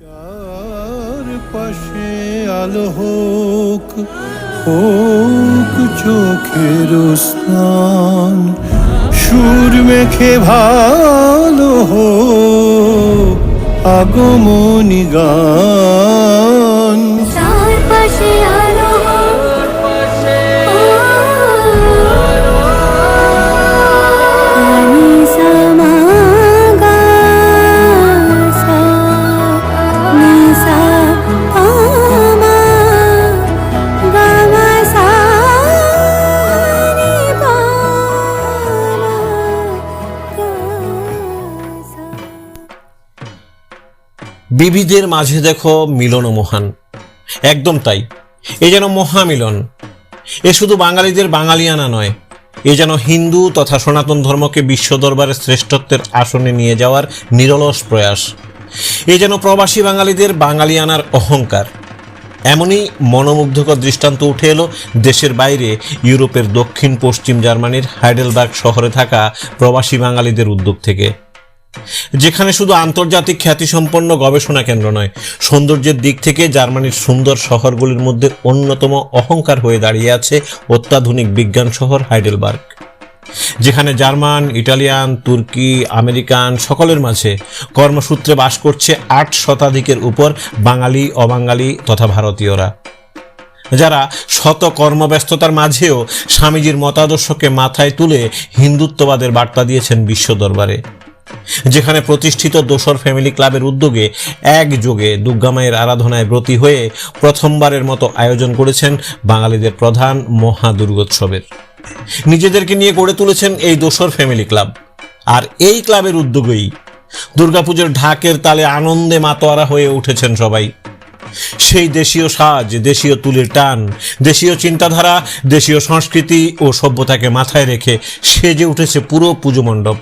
চার পাশে আলো হোক হোক চোখের স্নান সুর মেখে ভালো হোক আগমনী গান চারপাশে আলো বিবিধের মাঝে দেখো মিলন ও মহান। একদম তাই। এ যেন মহামিলন। এ শুধু বাঙালিদের বাঙালিয়ানা নয়, এ যেন হিন্দু তথা সনাতন ধর্মকে বিশ্ব দরবারে শ্রেষ্ঠত্বের আসনে নিয়ে যাওয়ার নিরলস প্রয়াস। এ যেন প্রবাসী বাঙালিদের বাঙালিয়ানার অহংকার। এমনই মনোমুগ্ধকর দৃষ্টান্ত উঠে এলো দেশের বাইরে, ইউরোপের দক্ষিণ পশ্চিম জার্মানির হাইডেলবার্গ শহরে থাকা প্রবাসী বাঙালিদের উদ্যোগ থেকে। যেখানে শুধু আন্তর্জাতিক খ্যাতিসম্পন্ন গবেষণা কেন্দ্র নয়, সৌন্দর্যের দিক থেকে জার্মানির সুন্দর শহরগুলির মধ্যে অন্যতম অহংকার হয়ে দাঁড়িয়ে আছে অত্যাধুনিক বিজ্ঞান শহর হাইডেলবার্গ, যেখানে জার্মান, ইটালিয়ান, তুর্কি, আমেরিকান সকলের মাঝে কর্মসূত্রে বাস করছে আট শতাধিকের উপর বাঙালি, অবাঙালি তথা ভারতীয়রা। যারা শত কর্মব্যস্ততার মাঝেও স্বামীজির মতাদর্শকে মাথায় তুলে হিন্দুত্ববাদের বার্তা দিয়েছেন বিশ্ব দরবারে। যেখানে প্রতিষ্ঠিত দোসর ফ্যামিলি ক্লাবের উদ্যোগে একযোগে দুর্গামায়ের আরাধনায় ব্রতী হয়ে প্রথমবারের মতো আয়োজন করেছেন বাঙালিদের প্রধান মহা দুর্গোৎসবের নিজেদেরকে নিয়ে গড়ে তুলেছেন এই দোসর ফ্যামিলি ক্লাব। আর এই ক্লাবের উদ্যোগেই দুর্গাপুজোর ঢাকের তালে আনন্দে মাতোয়ারা হয়ে উঠেছেন সবাই। সেই দেশীয় সাজ, দেশীয় তুলির টান, দেশীয় চিন্তাধারা, দেশীয় সংস্কৃতি ও সভ্যতাকে মাথায় রেখে সেজে উঠেছে পুরো পুজো মণ্ডপ।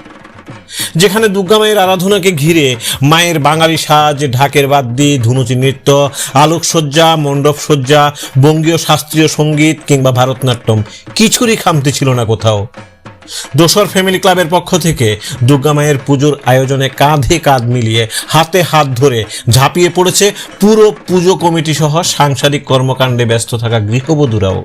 যেখানে দুর্গা মায়ের আরাধনাকে ঘিরে মায়ের বাঙালি সাজ, ঢাকের বাদ্যি, ধুনুচি নৃত্য, আলোকসজ্জা মণ্ডপসজ্জা বঙ্গীয় শাস্ত্রীয় সংগীত কিংবা ভারতনাট্যম কিছুরই খামতি ছিল না কোথাও। দোসর ফ্যামিলি ক্লাবের পক্ষ থেকে দুর্গা মায়ের পুজোর আয়োজনে কাঁধে কাঁধ মিলিয়ে হাতে হাত ধরে ঝাঁপিয়ে পড়েছে পুরো পুজো কমিটি সহ সাংসারিক কর্মকাণ্ডে ব্যস্ত থাকা গৃহবধূরাও।